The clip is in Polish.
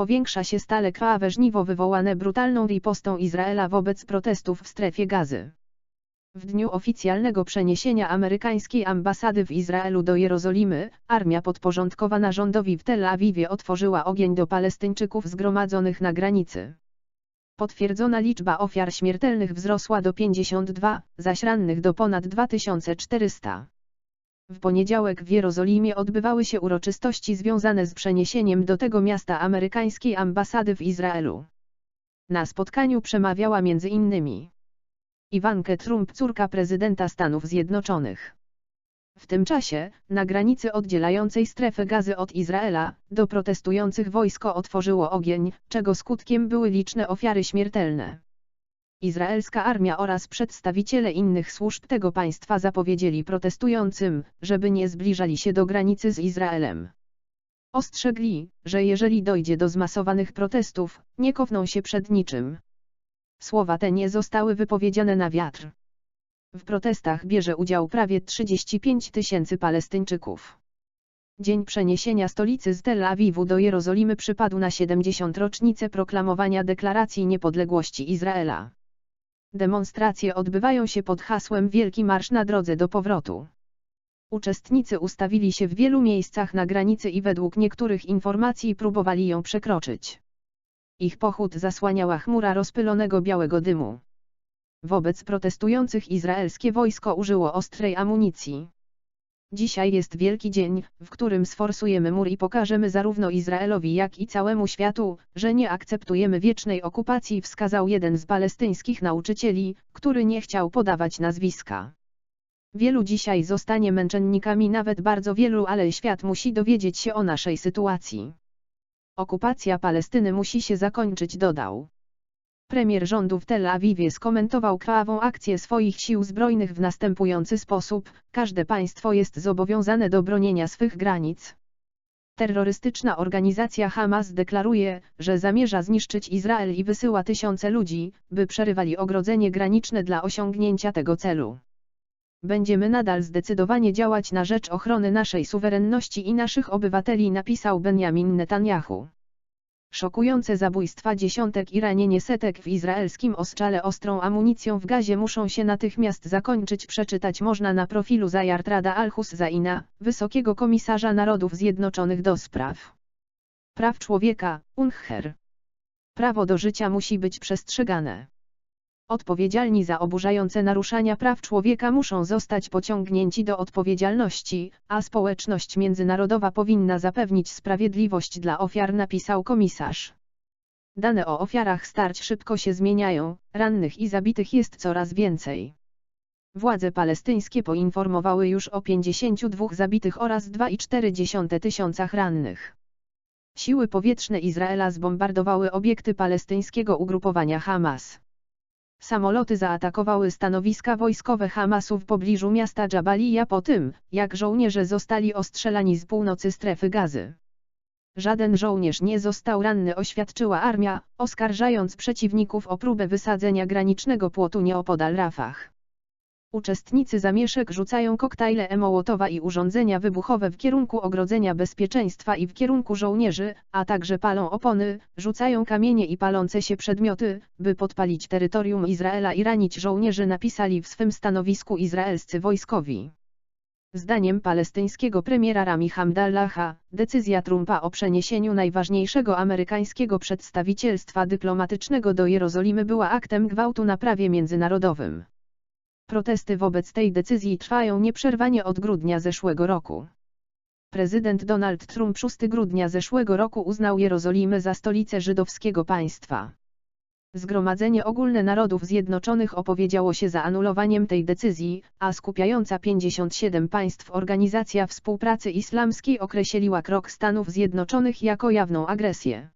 powiększa się stale krwawe żniwo wywołane brutalną ripostą Izraela wobec protestów w strefie gazy. W dniu oficjalnego przeniesienia amerykańskiej ambasady w Izraelu do Jerozolimy, armia podporządkowana rządowi w Tel Awiwie otworzyła ogień do Palestyńczyków zgromadzonych na granicy. Potwierdzona liczba ofiar śmiertelnych wzrosła do 52, zaś rannych do ponad 2400. W poniedziałek w Jerozolimie odbywały się uroczystości związane z przeniesieniem do tego miasta amerykańskiej ambasady w Izraelu. Na spotkaniu przemawiała m.in. Iwankę Trump, córka prezydenta Stanów Zjednoczonych. W tym czasie, na granicy oddzielającej strefę gazy od Izraela, do protestujących wojsko otworzyło ogień, czego skutkiem były liczne ofiary śmiertelne. Izraelska armia oraz przedstawiciele innych służb tego państwa zapowiedzieli protestującym, żeby nie zbliżali się do granicy z Izraelem. Ostrzegli, że jeżeli dojdzie do zmasowanych protestów, nie kofną się przed niczym. Słowa te nie zostały wypowiedziane na wiatr. W protestach bierze udział prawie 35 tysięcy Palestyńczyków. Dzień przeniesienia stolicy z Tel Awiwu do Jerozolimy przypadł na 70 rocznicę proklamowania deklaracji niepodległości Izraela. Demonstracje odbywają się pod hasłem Wielki Marsz na drodze do powrotu. Uczestnicy ustawili się w wielu miejscach na granicy i według niektórych informacji próbowali ją przekroczyć. Ich pochód zasłaniała chmura rozpylonego białego dymu. Wobec protestujących izraelskie wojsko użyło ostrej amunicji. Dzisiaj jest wielki dzień, w którym sforsujemy mur i pokażemy zarówno Izraelowi jak i całemu światu, że nie akceptujemy wiecznej okupacji wskazał jeden z palestyńskich nauczycieli, który nie chciał podawać nazwiska. Wielu dzisiaj zostanie męczennikami nawet bardzo wielu ale świat musi dowiedzieć się o naszej sytuacji. Okupacja Palestyny musi się zakończyć dodał. Premier rządu w Tel Awiwie skomentował krwawą akcję swoich sił zbrojnych w następujący sposób: Każde państwo jest zobowiązane do bronienia swych granic. Terrorystyczna organizacja Hamas deklaruje, że zamierza zniszczyć Izrael i wysyła tysiące ludzi, by przerywali ogrodzenie graniczne dla osiągnięcia tego celu. Będziemy nadal zdecydowanie działać na rzecz ochrony naszej suwerenności i naszych obywateli, napisał Benjamin Netanyahu. Szokujące zabójstwa dziesiątek i ranienie setek w izraelskim ostrzale ostrą amunicją w gazie muszą się natychmiast zakończyć przeczytać można na profilu Zayartrada al-Huszaina, Wysokiego Komisarza Narodów Zjednoczonych do spraw praw człowieka, UNHCR. Prawo do życia musi być przestrzegane. Odpowiedzialni za oburzające naruszania praw człowieka muszą zostać pociągnięci do odpowiedzialności, a społeczność międzynarodowa powinna zapewnić sprawiedliwość dla ofiar napisał komisarz. Dane o ofiarach starć szybko się zmieniają, rannych i zabitych jest coraz więcej. Władze palestyńskie poinformowały już o 52 zabitych oraz 2,4 tysiącach rannych. Siły powietrzne Izraela zbombardowały obiekty palestyńskiego ugrupowania Hamas. Samoloty zaatakowały stanowiska wojskowe Hamasu w pobliżu miasta Jabalia po tym, jak żołnierze zostali ostrzelani z północy strefy gazy. Żaden żołnierz nie został ranny oświadczyła armia, oskarżając przeciwników o próbę wysadzenia granicznego płotu nieopodal Rafah. Uczestnicy zamieszek rzucają koktajle Emołotowa i urządzenia wybuchowe w kierunku ogrodzenia bezpieczeństwa i w kierunku żołnierzy, a także palą opony, rzucają kamienie i palące się przedmioty, by podpalić terytorium Izraela i ranić żołnierzy napisali w swym stanowisku izraelscy wojskowi. Zdaniem palestyńskiego premiera Rami Hamdallaha, decyzja Trumpa o przeniesieniu najważniejszego amerykańskiego przedstawicielstwa dyplomatycznego do Jerozolimy była aktem gwałtu na prawie międzynarodowym. Protesty wobec tej decyzji trwają nieprzerwanie od grudnia zeszłego roku. Prezydent Donald Trump 6 grudnia zeszłego roku uznał Jerozolimę za stolicę żydowskiego państwa. Zgromadzenie Ogólne Narodów Zjednoczonych opowiedziało się za anulowaniem tej decyzji, a skupiająca 57 państw Organizacja Współpracy Islamskiej określiła krok Stanów Zjednoczonych jako jawną agresję.